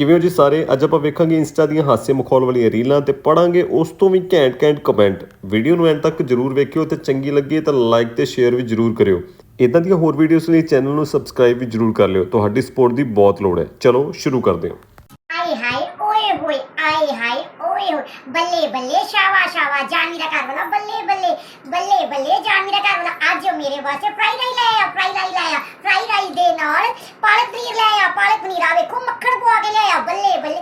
ਕਿਵੇਂ ਹੋ ਜੀ ਸਾਰੇ? ਅੱਜ ਆਪਾਂ ਵੇਖਾਂਗੇ ਇੰਸਟਾ ਦੀਆਂ ਹਾਸੇ ਮਖੌਲ ਵਾਲੀਆਂ ਰੀਲਾਂ ਤੇ ਪੜਾਂਗੇ ਉਸ ਤੋਂ ਵੀ ਘੈਂਟ ਘੈਂਟ ਕਮੈਂਟ ਵੀਡੀਓ ਨੂੰ ਐਂਡ ਤੱਕ ਜਰੂਰ ਵੇਖਿਓ ਤੇ ਚੰਗੀ ਲੱਗੀ ਤਾਂ ਲਾਈਕ ਤੇ ਸ਼ੇਅਰ ਵੀ ਜਰੂਰ ਕਰਿਓ। ਇਦਾਂ ਦੀਆਂ ਹੋਰ ਵੀਡੀਓਜ਼ ਲਈ ਚੈਨਲ ਨੂੰ ਸਬਸਕ੍ਰਾਈਬ ਵੀ ਜਰੂਰ ਕਰ ਲਿਓ। ਤੁਹਾਡੀ ਸਪੋਰਟ ਦੀ ਬਹੁਤ ਲੋੜ ਹੈ। ਚਲੋ ਸ਼ੁਰੂ ਕਰਦੇ ਹਾਂ। ਆਏ ਹਾਏ, ਓਏ ਹੋਏ, ਆਏ ਹਾਏ, ਓਏ ਹੋਏ। ਬੱਲੇ ਬੱਲੇ ਸ਼ਾਵਾ ਸ਼ਾਵਾ ਜਾਨੀ ਦਾ ਘਰ ਵਾਲਾ ਬੱਲੇ ਬੱਲੇ ਬੱਲੇ ਬੱਲੇ, ਜਾਨੀ ਦਾ ਘਰ ਵਾਲਾ ਅੱਜ ਉਹ ਮੇਰੇ ਵਾਸਤੇ ਫਰਾਈ ਰਾਈ ਲੈ ਆਇਆ ਫਰਾਈ ਰਾਈ ਲੈ ਆਇਆ। ਫਰਾਈ ਰਾਈ ਦੇ ਨਾਲ ਪਾਲਕ ਪਨੀਰ ਲੈ ਆਇਆ ਪਾਲਕ ਪਨੀਰ ਆ ਵੇਖੋ ਮੱਖਣ ਪਵਾ ਕੇ ਲੈ ਆਇਆ ਬੱਲੇ ਬੱਲੇ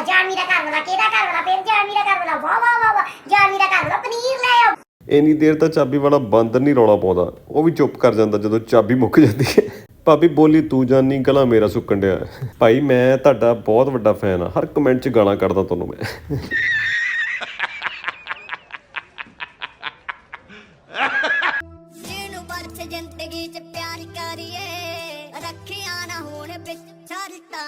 ਦਾ ਘਰ ਵਾਲਾ ਕਿਹਦਾ ਘਰ ਵਾਲਾ? ਫਿਰ ਜਾਨੀ ਦਾ ਘਰ ਵਾਲਾ। ਵਾਹ ਵਾਹ ਵਾਹ ਵਾਹ ਜਾਨੀ ਦਾ ਘਰ ਵਾਲਾ ਪਨੀਰ ਲੈ ਆਇਆ ਇੰਨੀ ਦੇਰ ਤਾਂ ਚਾਬੀ ਵਾਲਾ ਬਾਂਦਰ ਨਹੀਂ ਰੌਲਾ ਪਾਉਂਦਾ। ਉਹ ਵੀ ਚੁੱਪ ਕਰ ਜਾਂਦਾ ਜਦੋਂ ਚਾਬੀ ਮੁੱਕ ਜਾਂਦੀ ਹੈ। ਭਾਬੀ ਬੋਲੀ ਤੂੰ ਜਾਨੀ ਗਲਾ ਮੇਰਾ ਸੁੱਕਣ ਡਿਆ ਭਾਈ ਮੈਂ ਤੁਹਾਡਾ ਬਹੁਤ ਵੱਡਾ ਫੈਨ ਆ ਹਰ ਕਮੈਂਟ 'ਚ ਗਾਲਾਂ ਕੱਢਦਾ ਤੁਹਾਨੂੰ ਮੈਂ। ਜਿਹਨੂੰ ਬਰਛ ਜ਼ਿੰਦਗੀ ਚ ਪਿਆਰ ਕਰੀਏ। ਰੱਖਿਆ ਨਾ ਹੋਣ ਵਿੱਚ ਛੜਤਾ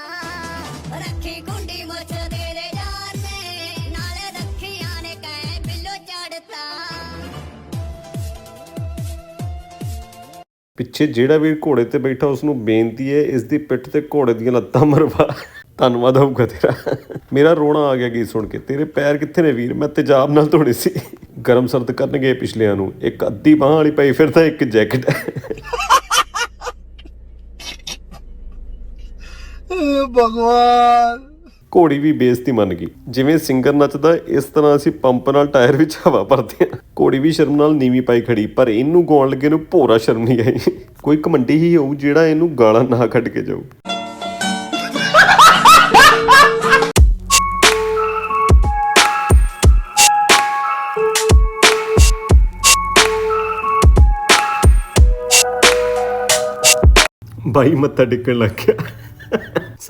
ਪਿੱਛੇ ਜਿਹੜਾ ਵੀ ਘੋੜੇ ਤੇ ਬੈਠਾ ਉਸ ਨੂੰ ਬੇਨਤੀ ਹੈ, ਇਸ ਦੀ ਪਿੱਠ ਤੇ ਘੋੜੇ ਦੀਆਂ ਲੱਤਾਂ ਮਰਵਾ। ਧੰਨਵਾਦ ਹੋਊਗਾ ਤੇਰਾ ਮੇਰਾ ਰੋਣਾ ਆ ਗਿਆ ਗੀਤ ਸੁਣ ਕੇ। ਤੇਰੇ ਪੈਰ ਕਿੱਥੇ ਨੇ ਵੀਰ? ਮੈਂ ਤੇਜ਼ਾਬ ਨਾਲ ਧੋਣੇ ਸੀ। ਗਰਮ ਸਰਦ ਕਰਨਗੇ ਪਿਛਲਿਆਂ ਨੂੰ। ਇੱਕ ਅੱਧੀ ਬਾਹ ਵਾਲੀ ਪਈ, ਫਿਰ ਤਾਂ ਇੱਕ ਜੈਕਟ। ਭਗਵਾਨ। ਘੋੜੀ ਵੀ ਬੇਇੱਜ਼ਤੀ ਮੰਨ ਗਈ। ਜਿਵੇਂ ਸਿੰਗਰ ਨੱਚਦਾ, ਇਸ ਤਰ੍ਹਾਂ ਅਸੀਂ ਪੰਪ ਨਾਲ ਟਾਇਰ ਵਿੱਚ ਹਵਾ ਭਰਦੇ ਹਾਂ। ਘੋੜੀ ਵੀ ਸ਼ਰਮ ਨਾਲ ਨੀਵੀਂ ਪਾਈ ਖੜੀ, ਪਰ ਇਹਨੂੰ ਗਾਉਣ ਲੱਗੇ ਨੂੰ ਭੋਰਾ ਸ਼ਰਮ ਨਹੀਂ ਆਈ। ਕੋਈ ਕਮੰਡੀ ਹੀ ਹੋਊ ਜਿਹੜਾ ਇਹਨੂੰ ਗਾਲਾਂ ਨਾ ਕੱਢ ਕੇ ਜਾਊ। ਬਾਈ ਮੱਥਾ ਟੇਕਣ ਲੱਗ ਗਿਆ।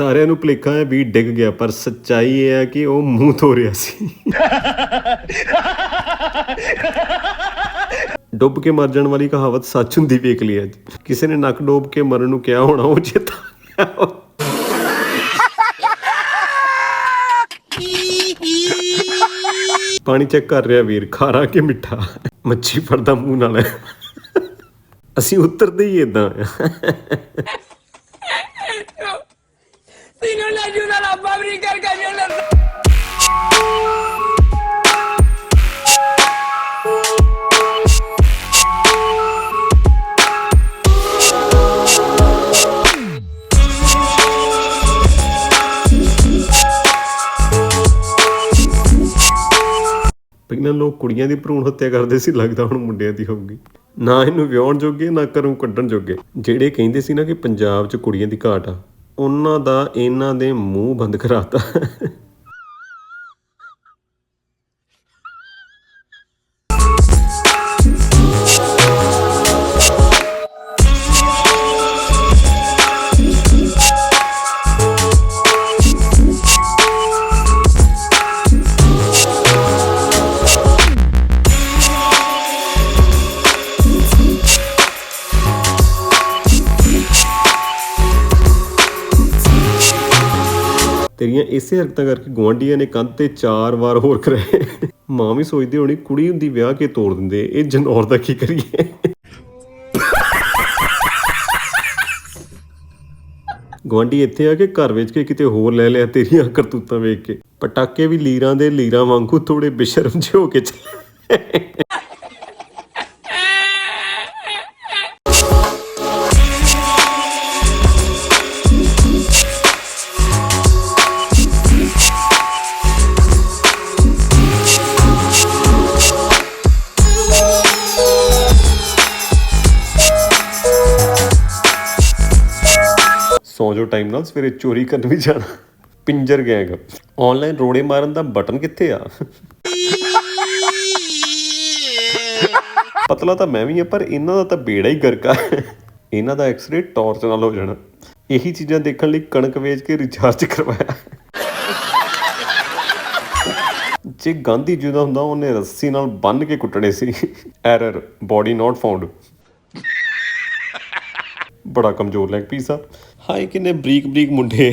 ਸਾਰਿਆਂ ਨੂੰ ਭੁਲੇਖਾ ਹੈ ਵੀ ਡਿੱਗ ਗਿਆ, ਪਰ ਸੱਚਾਈ ਇਹ ਹੈ ਕਿ ਉਹ ਮੂੰਹ ਧੋ ਰਿਹਾ ਸੀ। ਡੁੱਬ ਕੇ ਮਰ ਜਾਣ ਵਾਲੀ ਕਹਾਵਤ ਸੱਚ ਹੁੰਦੀ ਵੇਖ ਲਈ ਅੱਜ। ਕਿਸੇ ਨੇ ਨੱਕ ਡੋਬ ਕੇ ਮਰਨ ਨੂੰ ਕਿਹਾ ਹੋਣਾ, ਉਹ ਚੇਤਾ ਪਾਣੀ ਚੈੱਕ ਕਰ ਰਿਹਾ ਵੀਰ, ਖਾਰਾ ਕਿ ਮਿੱਠਾ? ਮੱਛੀ ਫੜਦਾ ਮੂੰਹ ਨਾਲ। ਅਸੀਂ ਉਤਰਦੇ ਹੀ ਇਦਾਂ Si no a la fábrica, ਪਹਿਲਾਂ ਲੋਕ ਕੁੜੀਆਂ ਦੀ ਭਰੂਣ ਹੱਤਿਆ ਕਰਦੇ ਸੀ ਲੱਗਦਾ ਹੁਣ ਮੁੰਡਿਆਂ ਦੀ ਹੋਊਗੀ। ਨਾ ਇਹਨੂੰ ਵਿਆਹਣ ਜੋਗੇ ਨਾ ਘਰੋਂ ਕੱਢਣ ਜੋਗੇ। ਜਿਹੜੇ ਕਹਿੰਦੇ ਸੀ ਨਾ ਕਿ ਪੰਜਾਬ 'ਚ ਕੁੜੀਆਂ ਦੀ ਘਾਟ ਆ ਉਹਨਾਂ ਦਾ ਇਹਨਾਂ ਦੇ ਮੂੰਹ ਬੰਦ ਕਰਾਤਾ। ਤੇਰੀਆਂ ਇਸੇ ਹਰਕਤਾਂ ਕਰਕੇ ਗੁਆਂਢੀਆਂ ਨੇ ਕੰਧ ਤੇ ਚਾਰ ਵਾਰ ਹੋਰ ਕਰਾਏ। ਮਾਂ ਵੀ ਸੋਚਦੀ ਹੋਣੀ, ਕੁੜੀ ਹੁੰਦੀ ਵਿਆਹ ਕੇ ਤੋੜ ਦਿੰਦੇ, ਇਹ ਜਨੌਰ ਦਾ ਕੀ ਕਰੀਏ? ਗੁਆਂਢੀ ਇੱਥੇ ਆ ਕੇ ਘਰ ਵੇਚ ਕੇ ਕਿਤੇ ਹੋਰ ਲੈ ਲਿਆ ਤੇਰੀਆਂ ਕਰਤੂਤਾਂ ਵੇਖ ਕੇ। ਪਟਾਕੇ ਵੀ ਲੀਰਾਂ ਦੇ ਲੀਰਾਂ ਵਾਂਗੂ ਥੋੜੇ ਬੇਸ਼ਰਮ ਜਿਹੇ ਹੋ ਕੇ ਚੱਲੇ। ਸੌ ਜੋ ਟਾਈਮ ਨਾਲ ਸਵੇਰੇ ਚੋਰੀ ਕਰਨ ਵੀ ਜਾਣਾ। ਪਿੰਜਰ ਗੈਂਗ ਆਨਲਾਈਨ ਰੋੜੇ ਮਾਰਨ ਦਾ ਬਟਨ ਕਿੱਥੇ ਆ? ਪਤਲਾ ਤਾਂ ਮੈਂ ਵੀ ਆ, ਪਰ ਇਹਨਾਂ ਦਾ ਤਾਂ ਬੇੜਾ ਹੀ ਗਰਕਾ ਇਹਨਾਂ ਦਾ ਐਕਸ-ਰੇ ਟਾਰਚ ਨਾਲ ਹੋ ਜਾਣਾ। ਇਹੀ ਚੀਜ਼ਾਂ ਦੇਖਣ ਲਈ ਕਣਕ ਵੇਚ ਕੇ ਰਿਚਾਰਜ ਕਰਵਾਇਆ। ਜੇ ਗਾਂਧੀ ਜੀ ਦਾ ਹੁੰਦਾ, ਉਹਨੇ ਰੱਸੀ ਨਾਲ ਬੰਨ ਕੇ ਕੁੱਟਣੇ ਸੀ। ਐਰਰ ਬੋਡੀ ਨਾਟ ਫਾਊਂਡ ਬੜਾ ਕਮਜ਼ੋਰ ਲੈਗ ਪੀਸ ਆ। ਹਾਏ, ਕਿੰਨੇ ਬਰੀਕ ਬਰੀਕ ਮੁੰਡੇ।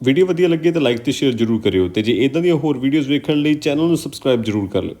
ਵੀਡੀਓ ਵਧੀਆ ਲੱਗੇ ਤਾਂ ਲਾਈਕ ਤੇ ਸ਼ੇਅਰ ਜਰੂਰ ਕਰਿਓ ਤੇ ਜੇ ਇਦਾਂ ਦੀਆਂ ਹੋਰ ਵੀਡੀਓਜ਼ ਵੇਖਣ ਲਈ ਚੈਨਲ ਨੂੰ ਸਬਸਕ੍ਰਾਈਬ ਜਰੂਰ ਕਰ ਲਿਓ।